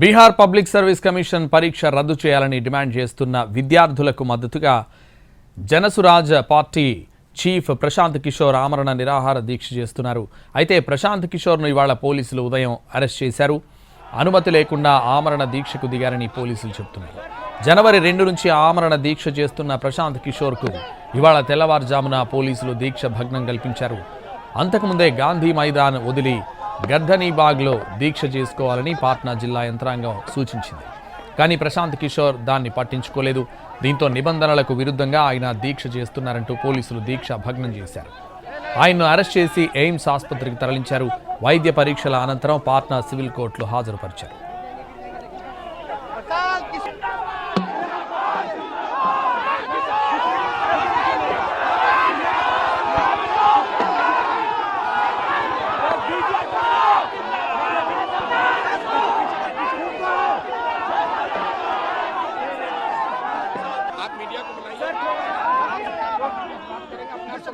Bihar public service commission పరీక్ష రద్దు చేయాలని డిమాండ్ చేస్తున్న విద్యార్థులకు మద్దతుగా జనసురాజ్ పార్టీ చీఫ్ ప్రశాంత్ కిషోర్ ఆమరణ నిరాహార దీక్ష చేస్తున్నారు. అయితే ప్రశాంత్ కిషోర్ను ఇవాళ పోలీసులు ఉదయం అరెస్ట్ చేశారు. అనుమతి లేకుండా ఆమరణ దీక్షకు దిగారని పోలీసులు చెబుతున్నారు. జనవరి రెండు నుంచి ఆమరణ దీక్ష చేస్తున్న ప్రశాంత్ కిషోర్కు ఇవాళ తెల్లవారుజామున పోలీసులు దీక్ష భగ్నం కల్పించారు. అంతకుముందే గాంధీ మైదాన్ వదిలి గర్ధనీబాగ్లో దీక్ష చేసుకోవాలని పాట్నా జిల్లా యంత్రాంగం సూచించింది. కానీ ప్రశాంత్ కిషోర్ దాన్ని పట్టించుకోలేదు. దీంతో నిబంధనలకు విరుద్ధంగా ఆయన దీక్ష చేస్తున్నారంటూ పోలీసులు దీక్ష భగ్నం చేశారు. ఆయన్ను అరెస్ట్ చేసి ఎయిమ్స్ ఆసుపత్రికి తరలించారు. వైద్య పరీక్షల అనంతరం పాట్నా సివిల్ కోర్టులో హాజరుపరిచారు.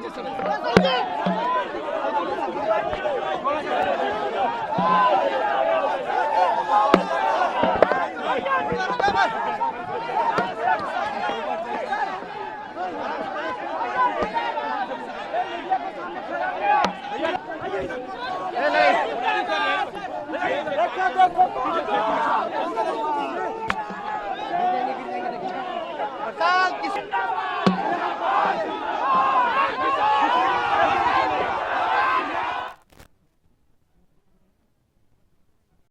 వ్యక్తం చేస్తున్నారు.